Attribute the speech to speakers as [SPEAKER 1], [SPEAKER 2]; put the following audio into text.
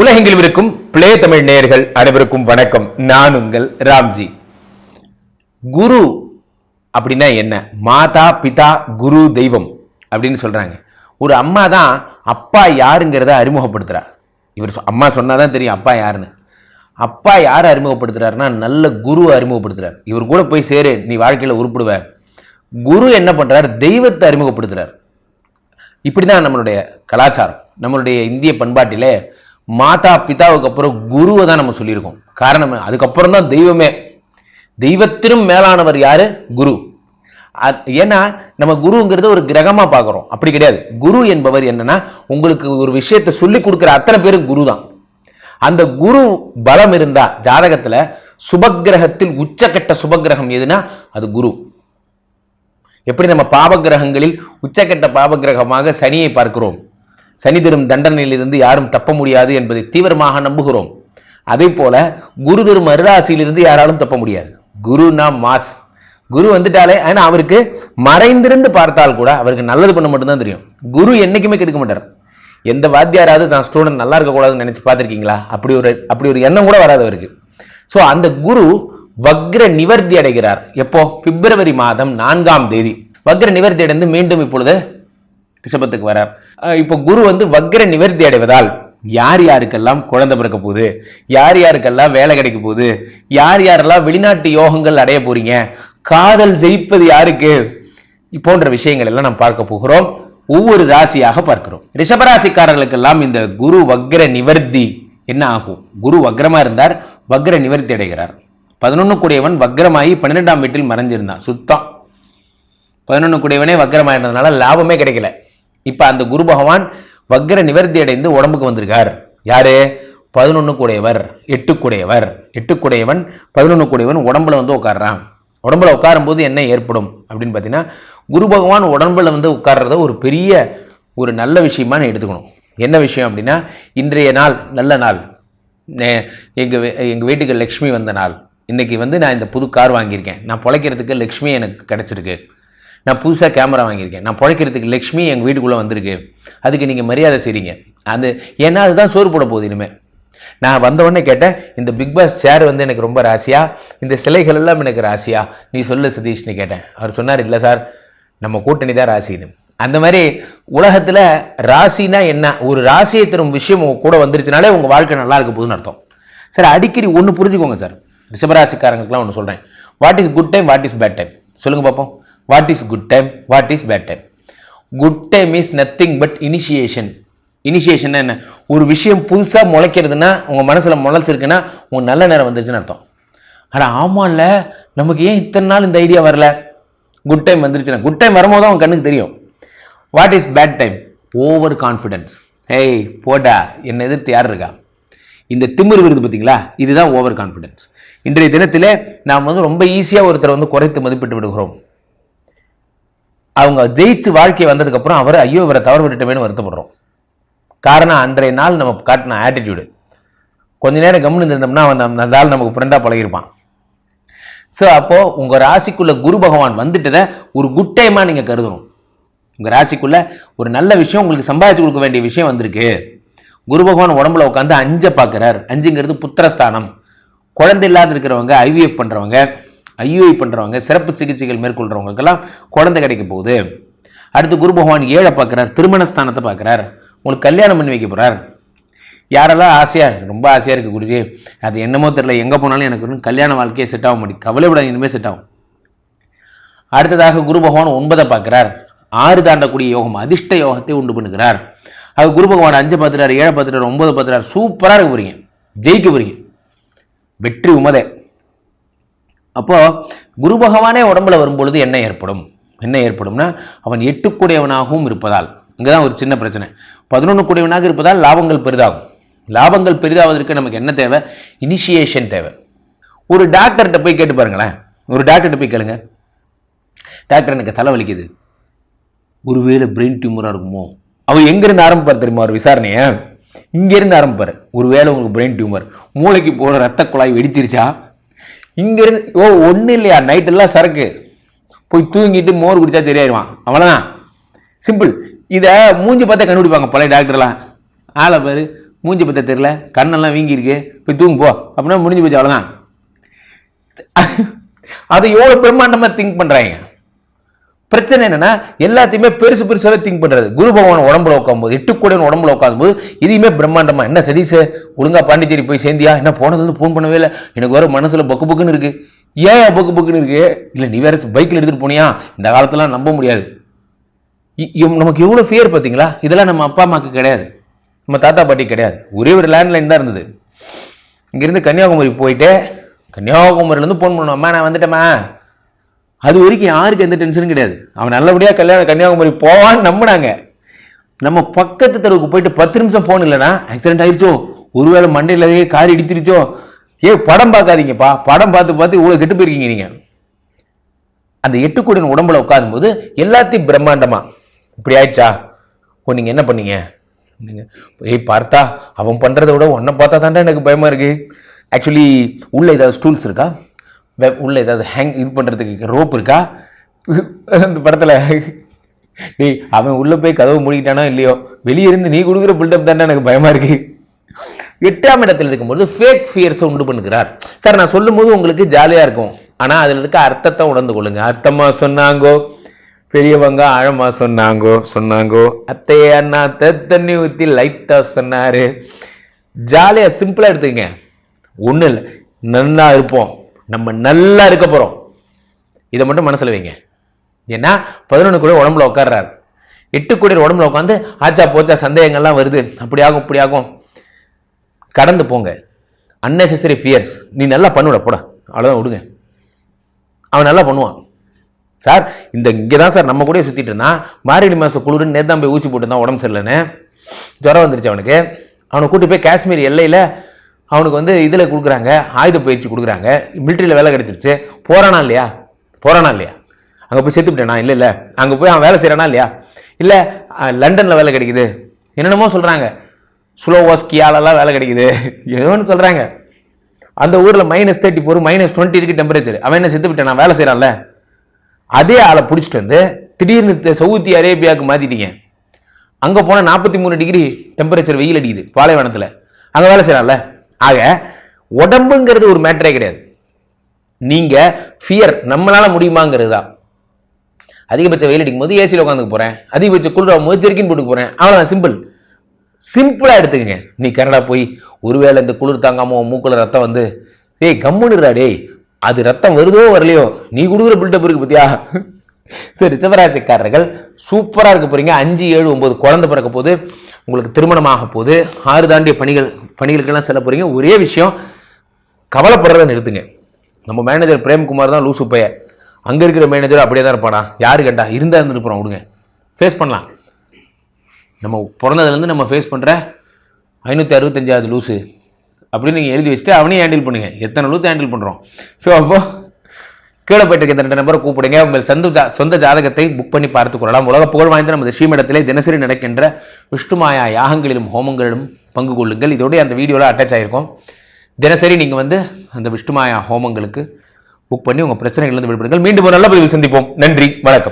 [SPEAKER 1] உலகெங்கில் இருக்கும் பிளே தமிழ் நேயர்கள் அனைவருக்கும் வணக்கம். நான் உங்கள் ராம்ஜி. குரு அப்படின்னா என்ன? மாதா பிதா குரு தெய்வம் அப்படின்னு சொல்றாங்க. ஒரு அம்மா தான் அப்பா யாருங்கிறத அறிமுகப்படுத்துறா. இவர் அம்மா சொன்னாதான் தெரியும் அப்பா யாருன்னு. அப்பா யார் அறிமுகப்படுத்துறாருன்னா நல்ல குரு அறிமுகப்படுத்துறார். இவர் கூட போய் சேரு நீ வாழ்க்கையில் உருப்பிடுவ. குரு என்ன பண்றார்? தெய்வத்தை அறிமுகப்படுத்துறார். இப்படிதான் நம்மளுடைய கலாச்சாரம். நம்மளுடைய இந்திய பண்பாட்டிலே மாதா பிதாவுக்கு அப்புறம் குருவை தான் நம்ம சொல்லியிருக்கோம். காரணம் அதுக்கப்புறம் தான் தெய்வமே. தெய்வத்திலும் மேலானவர் யாரு? குரு. ஏன்னா நம்ம குருங்கிறது ஒரு கிரகமாக பார்க்குறோம். அப்படி கிடையாது. குரு என்பவர் என்னன்னா உங்களுக்கு ஒரு விஷயத்தை சொல்லி கொடுக்குற அத்தனை பேரும் குரு தான். அந்த குரு பலம் இருந்தா ஜாதகத்தில் சுபக்கிரகத்தில் உச்சக்கட்ட சுபக்கிரகம் எதுனா அது குரு. எப்படி நம்ம பாபகிரகங்களில் உச்சக்கட்ட பாபகிரகமாக சனியை பார்க்கிறோம்? சனி தரும் தண்டனையிலிருந்து யாரும் தப்ப முடியாது என்பதை தீவிரமாக நம்புகிறோம். அதே போல குரு தரும் அருளாசியிலிருந்து யாராலும் தப்ப முடியாது. குருனா மாஸ். குரு வந்துட்டாலே ஆனால் அவருக்கு மறைந்திருந்து பார்த்தால் கூட அவருக்கு நல்லது பண்ண மட்டும்தான் தெரியும். குரு என்னைக்குமே கெடுக்க மாட்டார். எந்த வாத்தியாராவது தான் ஸ்டூடெண்ட் நல்லா இருக்கக்கூடாதுன்னு நினச்சி பார்த்துருக்கீங்களா? அப்படி ஒரு அப்படி ஒரு எண்ணம் கூட வராது அவருக்கு. ஸோ அந்த குரு வக்ர நிவர்த்தி அடைகிறார். எப்போ? பிப்ரவரி மாதம் நான்காம் தேதி. வக்ர நிவர்த்தி அடைந்து மீண்டும் இப்பொழுது ரிஷபத்துக்கு வரார். இப்போ குரு வந்து வக்ர நிவர்த்தி அடைவதால் யார் யாருக்கெல்லாம் குழந்தை பிறக்க போகுது? யார் யாருக்கெல்லாம் வேலை கிடைக்க போகுது? யார் யாரெல்லாம் வெளிநாட்டு யோகங்கள் அடைய போறீங்க? காதல் ஜெயிப்பது யாருக்கு? போன்ற விஷயங்கள் எல்லாம் நாம் பார்க்க போகிறோம். ஒவ்வொரு ராசியாக பார்க்கிறோம். ரிஷபராசிக்காரர்களுக்கெல்லாம் இந்த குரு வக்ர நிவர்த்தி என்ன ஆகும்? குரு வக்ரமா இருந்தார் வக்ர நிவர்த்தி அடைகிறார். பதினொன்று கூடியவன் வக்ரமாகி பன்னிரெண்டாம் வீட்டில் மறைஞ்சிருந்தான் சுத்தம். பதினொன்று கூடியவனே வக்கரமாயிருந்ததுனால லாபமே கிடைக்கல. இப்போ அந்த குரு பகவான் வக்ர நிவர்த்தி அடைந்து உடம்புக்கு வந்திருக்கார். யாரு? பதினொன்று கூடையவர் எட்டு கூடையவர் எட்டு கூடையவன் பதினொன்று கூடையவன் உடம்புல வந்து உட்கார்றான். உடம்புல உட்காரும்போது என்ன ஏற்படும் அப்படின்னு பார்த்தீங்கன்னா குரு பகவான் உடம்புல வந்து உட்கார்றத ஒரு பெரிய ஒரு நல்ல விஷயமா நான் எடுத்துக்கணும். என்ன விஷயம் அப்படின்னா இன்றைய நாள் நல்ல நாள். எங்கள் எங்கள் வீட்டுக்கு லக்ஷ்மி வந்த நாள். இன்றைக்கி வந்து நான் இந்த புது கார் வாங்கியிருக்கேன். நான் பிழைக்கிறதுக்கு லக்ஷ்மி எனக்கு கிடச்சிருக்கு. நான் புதுசாக கேமரா வாங்கியிருக்கேன். நான் பிழைக்கிறதுக்கு லக்ஷ்மி எங்கள் வீட்டுக்குள்ளே வந்திருக்கு. அதுக்கு நீங்கள் மரியாதை செய்கிறீங்க அது ஏன்னா அதுதான் சோறு போட போகுது இனிமேல் நான் வந்தவொடனே கேட்டேன் இந்த பிக் பாஸ் சேர் வந்து எனக்கு ரொம்ப ராசியா? இந்த சிலைகள் எல்லாம் எனக்கு ராசியா? நீ சொல்லு சதீஷ்னு கேட்டேன். அவர் சொன்னார் இல்லை சார் நம்ம கூட்டணி தான் ராசின்னு. அந்த மாதிரி உலகத்தில் ராசினா என்ன? ஒரு ராசியை தரும் விஷயம் உங்கள் கூட வந்துருச்சுனாலே உங்கள் வாழ்க்கை நல்லா இருக்க போகுதுன்னு அர்த்தம். சார் அடிக்கடி ஒன்று புரிஞ்சுக்கோங்க சார். ரிஷபராசிக்காரங்களுக்குலாம் ஒன்று சொல்கிறேன் what is good time what is bad time சொல்லுங்கள் பார்ப்போம் what is good time what is bad time good time is nothing but initiation initiation என்ன? ஒரு விஷயம் புதுசாக முளைக்கிறதுனா உங்கள் மனசில் முளைச்சிருக்குன்னா உங்கள் நல்ல நேரம் வந்துருச்சுன்னு அர்த்தம். ஆனால் ஆமாம்ல நமக்கு ஏன் இத்தனை நாள் இந்த ஐடியா வரல? குட் டைம் வந்துருச்சுன்னா. குட் டைம் வரும்போது தான் உன் கண்ணுக்கு தெரியும். What is bad time over confidence ஏய் போடா. என்னை எதிர்த்து யார் இருக்கா? இந்த திமிரு விருது பார்த்தீங்களா? இதுதான் ஓவர் கான்ஃபிடென்ஸ் இன்றைய தினத்தில் நாம் வந்து ரொம்ப ஈஸியாக ஒருத்தரை வந்து குறைத்து மதிப்பிட்டு விடுகிறோம். அவங்க ஜெயிச்சு வாழ்க்கை வந்ததுக்கப்புறம் அவர் ஐயோ இவரை தவறு விட்டுட்டமேனு வருத்தப்படுறோம். காரணம் அன்றைய நாள் நம்ம காட்டின ஆட்டிடியூடு கொஞ்ச நேரம் கம்முன்னு இருந்தோம்னா அவன் அந்த ஆள் நமக்கு ஃப்ரெண்டாக பழகிருப்பான் ஸோ அப்போது உங்கள் ராசிக்குள்ளே குரு பகவான் வந்துட்டதை ஒரு குட் டைமாக நீங்கள் கருதணும். உங்கள் ராசிக்குள்ளே ஒரு நல்ல விஷயம் உங்களுக்கு சம்பாதிச்சு கொடுக்க வேண்டிய விஷயம் வந்திருக்கு. குரு பகவான் உடம்புல உட்காந்து அஞ்சை பார்க்குறார் அஞ்சுங்கிறது புத்திரஸ்தானம். குழந்தை இல்லாத இருக்கிறவங்க ஐவிஎஃப் பண்ணுறவங்க ஐயுஐ பண்ணுறவங்க சிறப்பு சிகிச்சைகள் மேற்கொள்கிறவங்களுக்கெல்லாம் குழந்தை கிடைக்க போகுது. அடுத்து குரு பகவான் ஏழை பார்க்குறார் திருமணஸ்தானத்தை பார்க்குறார். உங்களுக்கு கல்யாணம் பண்ணி வைக்க போகிறார் யாரெல்லாம் ஆசையாக ரொம்ப ஆசையாக இருக்கு குருஜி. அது என்னமோ தெரில எங்கே போனாலும் எனக்கு இன்னும் கல்யாண வாழ்க்கையே செட் ஆக முடியும். கவலைப்பட இனிமேல் செட் ஆகும். அடுத்ததாக குரு பகவான் ஒன்பதை பார்க்குறார். ஆறு தாண்டக்கூடிய யோகம் அதிர்ஷ்ட யோகத்தை உண்டு பண்ணுகிறார். அது குரு பகவான் அஞ்சு பார்த்துறாரு ஏழை பார்த்துறாரு ஒன்பது பார்த்துறாரு சூப்பராக இருக்க போகிறீங்க ஜெயிக்க போகிறீங்க வெற்றி உமதை. அப்போது குரு பகவானே உடம்புல வரும்பொழுது என்ன ஏற்படும்? என்ன ஏற்படும்னா அவன் எட்டுக்குடையவனாகவும் இருப்பதால். இங்கே தான் ஒரு சின்ன பிரச்சனை. பதினொன்று கூடியவனாக இருப்பதால் லாபங்கள் பெரிதாகும். லாபங்கள் பெரிதாவதற்கு நமக்கு என்ன தேவை? இனிஷியேஷன் தேவை. ஒரு டாக்டர்கிட்ட போய் கேட்டு பாருங்களேன். ஒரு டாக்டர்கிட்ட போய் கேளுங்க. டாக்டர் எனக்கு தலை வலிக்குது. ஒருவேளை பிரெயின் டியூமராக இருக்குமோ? அவர் எங்கேருந்து ஆரம்பிப்பார் தெரியுமா? ஒரு விசாரணையை. இங்கேருந்து ஆரம்பிப்பார். ஒருவேளை உங்களுக்கு பிரெயின் டியூமர் மூளைக்கு போகிற ரத்த குழாய் வெடித்திருச்சா இங்கேருந்து ஓ ஒன்றும் இல்லையா? நைட்டெல்லாம் சரக்கு. போய் தூங்கிட்டு மோர் குடிச்சா சரியாயிருவான். அவ்வளோதான் சிம்பிள் இதை மூஞ்சி பார்த்தா கண்டுபிடிப்பாங்க பழைய டாக்டர்லாம் ஆளை பாரு மூஞ்சி பார்த்தா தெரில கண்ணெல்லாம் வீங்கியிருக்கு. போய் தூங்கு போ. அப்படின்னா முடிஞ்சு போச்சு அவ்வளோதான் அதை எவ்வளோ பிரம்மாண்டமாக திங்க் பண்ணுறாங்க பிரச்சனை என்னன்னா எல்லாத்தையுமே பெருசு பெருசாக திங்க் பண்றது. குரு பகவான் உடம்புல உட்காரும்போது எட்டு கூட உடம்புல உட்காரும்போது இதையுமே பிரம்மாண்டமா என்ன சதீஷ் ஒழுங்கா பாண்டிச்சேரி போய் சேர்ந்தியா? என்ன போனது வந்து ஃபோன் பண்ணவே இல்லை? எனக்கு வர மனசுல பக்கு பக்குன்னு இருக்கு. ஏன் பக்கு பக்குன்னு இருக்கு? இல்ல நீ வேற பைக்ல எடுத்துட்டு போனியா? இந்த காலத்துலாம் நம்ப முடியாது. இ- நமக்கு எவ்வளவு ஃபியர் பாத்தீங்களா இதெல்லாம் நம்ம அப்பா அம்மாக்கு கிடையாது. நம்ம தாத்தா பாட்டி கிடையாது. ஒரே ஒரு லேண்ட்லைன் தான் இருந்தது. இங்கிருந்து கன்னியாகுமரி போயிட்டு கன்னியாகுமரியிலேருந்து ஃபோன் பண்ணுவோம்மா நான் வந்துட்டேம்மா. அது வரைக்கும் யாருக்கு எந்த டென்ஷனும் கிடையாது. அவன் நல்லபடியாக கல்யாணம் கன்னியாகுமரி போவான்னு நம்பினாங்க. நம்ம பக்கத்து தெருவுக்கு போயிட்டு பத்து நிமிஷம் ஃபோன் இல்லைனா ஆக்சிடென்ட் ஆயிடுச்சோ ஒருவேளை மண்டையில் கார் இடிச்சிருச்சோ? ஏ படம் பார்க்காதீங்கப்பா. படம் பார்த்து பார்த்து இவ்வளோ கெட்டு போயிருக்கீங்க நீங்கள் அந்த எட்டுக்கூடன் உடம்புல உட்காரும்போது எல்லாத்தையும் பிரம்மாண்டமா. இப்படி ஆயிடுச்சா? ஓ நீங்கள் என்ன பண்ணீங்க? ஏய் பார்த்தா அவன் பண்ணுறத விட உன்னை பார்த்தா தாண்டா எனக்கு பயமாக இருக்குது ஆக்சுவலி உள்ளே ஏதாவது ஸ்டூல்ஸ் இருக்கா? உள்ளே ஏதாவது ஹேங் இது பண்ணுறதுக்கு ரோப் இருக்கா? அந்த படத்தில் டேய் அவன் உள்ளே போய் கதவு மூடிக்கிட்டானோ இல்லையோ? வெளியே இருந்து நீ கொடுக்குற பில்டப் தானே எனக்கு பயமாக இருக்குது எட்டாம் இடத்தில் இருக்கும்போது ஃபேக் ஃபியர்ஸை உண்டு பண்ணுகிறார். சார் நான் சொல்லும்போது உங்களுக்கு ஜாலியாக இருக்கும். ஆனால் அதில் இருக்க அர்த்தத்தை உணர்ந்து கொள்ளுங்க. அர்த்தமா சொன்னாங்கோ? பெரியவங்க ஆழமா சொன்னாங்கோ? சொன்னாங்கோ? அத்தையே அண்ணா தண்ணி ஊற்றி லைட்டாக சொன்னார். ஜாலியாக சிம்பிளாக எடுத்துக்கங்க. ஒன்றும் இல்லை. நல்லா இருப்போம். நம்ம நல்லா இருக்க போகிறோம் இதை மட்டும் மனசில் வைங்க. ஏன்னா பதினொன்று கூட உடம்புல உட்கார்றாரு எட்டு கோடி உடம்புல உட்காந்து ஆச்சா போச்சா சந்தேகங்கள்லாம் வருது. அப்படி ஆகும் இப்படி ஆகும். கடந்து போங்க. அன்னெசரி ஃபியர்ஸ் நீ நல்லா பண்ணுட போடா. அவ்வளோதான் விடுங்க. அவன் நல்லா பண்ணுவான். சார் இந்த இங்கே தான் சார் நம்ம கூட சுற்றிட்டு இருந்தான். மார்கழி மாதம் குளிர்னு நேர்தான் போய் ஊசி போட்டுருந்தான் உடம்பு சரியில்லைன்னு. ஜுரம் வந்துருச்சு அவனுக்கு. அவனை கூட்டி போய் காஷ்மீர் எல்லையில் அவனுக்கு வந்து இதில் கொடுக்குறாங்க ஆயுத பயிற்சி கொடுக்குறாங்க. மிலிட்ரியில் வேலை கிடச்சிருச்சு. போகிறானா இல்லையா? போகிறானா இல்லையா? அங்கே போய் செத்துப்பிட்டேனா? இல்லை இல்லை. அங்கே போய் அவன் வேலை செய்கிறானா இல்லையா? இல்லை லண்டனில் வேலை கிடைக்குது. என்னென்னமோ சொல்கிறாங்க ஸ்லோவாஸ்கியாலெல்லாம் வேலை கிடைக்குது. ஏதோ சொல்கிறாங்க அந்த ஊரில் minus thirty four minus twenty இருக்குது டெம்பரேச்சர் அவன் என்ன செத்து நான் வேலை செய்கிறான்ல அதே ஆளை பிடிச்சிட்டு வந்து திடீர்னு சவுதி அரேபியாவுக்கு மாற்றிட்டீங்க அங்கே போனால் நாற்பத்தி மூணு டிகிரி டெம்பரேச்சர் வெயில் அடிக்குது பாலைவனத்தில். அங்கே வேலை செய்கிறான்ல ஆக உடம்புங்கிறது ஒரு மேட்டரே கிடையாது. நீங்கள் ஃபியர் நம்மளால் முடியுமாங்கிறது தான் அதிகபட்ச வெயில் அடிக்கும் போது ஏசியில் உட்காந்துக்க போகிறேன் அதிகபட்ச குளிராகும் போது ஜெர்கின் போட்டுக்க போகிறேன் அவ்வளோதான் சிம்பிள் சிம்பிளாக எடுத்துக்கங்க. நீ கனடா போய் ஒருவேளை இந்த குளிர் தாங்காமோ மூக்கில் மூக்குல ரத்தம் வந்து டேய் கம்முனுடா டேய் அது ரத்தம் வருதோ வரலையோ? நீ கொடுக்குற பில்டப் இருக்கு பத்தியா? சரி சிவராசிக்காரர்கள் சூப்பராக இருக்க போகிறீங்க அஞ்சு ஏழு ஒம்பது குழந்தை பிறக்க போகுது. உங்களுக்கு திருமணமாக போது ஆறு தாண்டிய பணிகள் பணிகளுக்கெல்லாம் செல்ல போகிறீங்க ஒரே விஷயம் கவலைப்படுறத நிறுத்துங்க. நம்ம மேனேஜர் பிரேம்குமார் தான் லூசு பைய அங்கே இருக்கிற மேனேஜர் அப்படியே தான் இருப்பானா? யாரு கண்டா இருந்தால் இருந்துட்டு போகிறோம் விடுங்க. ஃபேஸ் பண்ணலாம். நம்ம பிறந்ததுலேருந்து நம்ம ஃபேஸ் பண்ணுற ஐநூற்றி அறுபத்தஞ்சாவது லூஸு அப்படின்னு நீங்கள் எழுதி வச்சுட்டு அவனையும் ஹேண்டில் பண்ணுங்கள் எத்தனை லூஸ் ஹேண்டில் பண்ணுறோம் ஸோ அப்போ கீழே போயிட்டு இருக்க இந்த ரெண்டு நம்பரை கூப்பிடுங்க. உங்கள் சொந்த ஜா சொந்த ஜாதகத்தை புக் பண்ணி பார்த்துக் கொள்ளலாம். உலக புகழ் வாய்ந்த நமது ஸ்ரீமடத்திலே தினசரி நடக்கின்ற விஷ்ணுமாயா யாகங்களிலும் ஹோமங்களிலும் பங்கு கொள்ளுங்கள். இதோடய அந்த வீடியோவில் அட்டாச் ஆகிருக்கும் தினசரி நீங்கள் வந்து அந்த விஷ்ணுமாயா ஹோமங்களுக்கு புக் பண்ணி உங்கள் பிரச்சனைகள்லேருந்து விடுபடுங்கள். மீண்டும் ஒரு நல்ல பதிவில் சந்திப்போம். நன்றி. வணக்கம்.